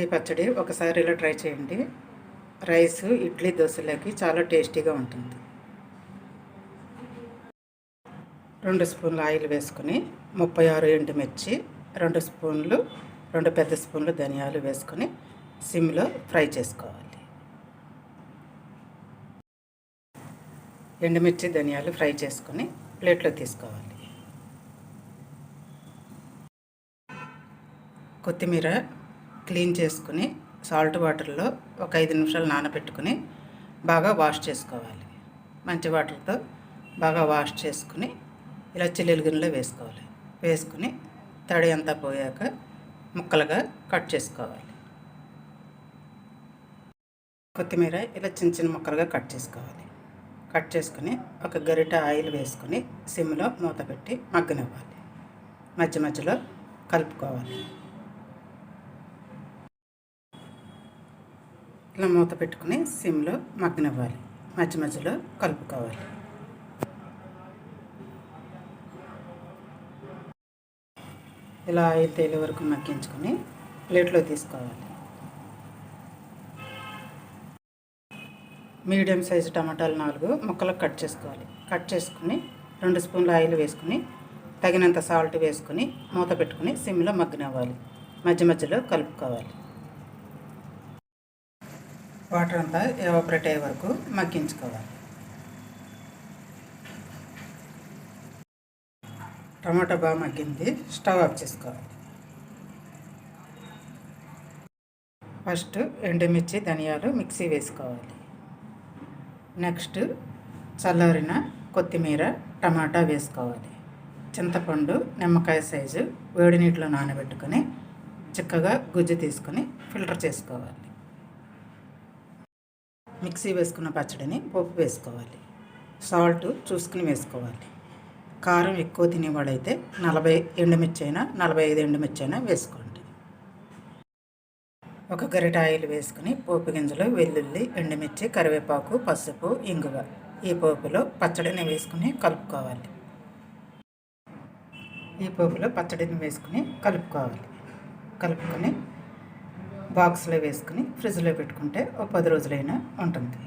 ఈ పచ్చడి ఒకసారి ఇలా ట్రై చేయండి. రైస్ ఇడ్లీ దోశలకి చాలా టేస్టీగా ఉంటుంది. రెండు స్పూన్లు ఆయిల్ వేసుకొని ముప్పై ఆరు ఎండుమిర్చి రెండు స్పూన్లు రెండు పెద్ద స్పూన్లు ధనియాలు వేసుకొని సిమ్లో ఫ్రై చేసుకోవాలి. ఎండుమిర్చి ధనియాలు ఫ్రై చేసుకొని ప్లేట్లో తీసుకోవాలి. కొత్తిమీర క్లీన్ చేసుకుని సాల్ట్ వాటర్లో ఒక ఐదు నిమిషాలు నానబెట్టుకుని బాగా వాష్ చేసుకోవాలి. మంచి వాటర్తో బాగా వాష్ చేసుకుని ఇలా చిల్లులు గిన్నెలో వేసుకోవాలి. వేసుకుని తడి అంతా పోయాక ముక్కలుగా కట్ చేసుకోవాలి. కొత్తిమీర ఇలా చిన్న చిన్న ముక్కలుగా కట్ చేసుకోవాలి. కట్ చేసుకుని ఒక గరిట ఆయిల్ వేసుకొని సిమ్లో మూత పెట్టి మగ్గనివ్వాలి. మధ్య మధ్యలో కలుపుకోవాలి. ఇలా మూత పెట్టుకుని సిమ్లో మగ్గనివ్వాలి. మధ్య మధ్యలో కలుపుకోవాలి. ఇలా ఆయిల్ తేలి వరకు మగ్గించుకొని ప్లేట్లో తీసుకోవాలి. మీడియం సైజు టమాటాలు నాలుగు ముక్కలకు కట్ చేసుకోవాలి. కట్ చేసుకుని రెండు స్పూన్ల ఆయిల్ వేసుకుని తగినంత సాల్ట్ వేసుకుని మూత పెట్టుకుని సిమ్లో మగ్గనివ్వాలి. మధ్య మధ్యలో కలుపుకోవాలి. వాటర్ అంతా ఎవాపరేట్ అయ్యే వరకు మగ్గించుకోవాలి. టమాటా బాగా మగ్గింది స్టవ్ ఆఫ్ చేసుకోవాలి. ఫస్ట్ ఎండుమిర్చి ధనియాలు మిక్సీ వేసుకోవాలి. నెక్స్ట్ చల్లారిన కొత్తిమీర టమాటా వేసుకోవాలి. చింతపండు నిమ్మకాయ సైజు వేడి నీటిలో నానబెట్టుకొని చిక్కగా గుజ్జు తీసుకొని ఫిల్టర్ చేసుకోవాలి. మిక్సీ వేసుకున్న పచ్చడిని పోపు వేసుకోవాలి. సాల్ట్ చూసుకుని వేసుకోవాలి. కారం ఎక్కువ తినేవాడైతే నలభై ఎండుమిర్చి అయినా నలభై ఐదు ఎండుమిర్చి అయినా వేసుకోండి. ఒక గరిట ఆయిల్ వేసుకుని పోపు గింజలు వెల్లుల్లి ఎండుమిర్చి కరివేపాకు పసుపు ఇంగువ ఈ పోపులో పచ్చడిని వేసుకుని కలుపుకోవాలి. ఈ పోపులో పచ్చడిని వేసుకుని కలుపుకోవాలి. కలుపుకొని బాక్స్లో వేసుకుని ఫ్రిడ్జ్లో పెట్టుకుంటే ఒక పది రోజులైనా ఉంటుంది.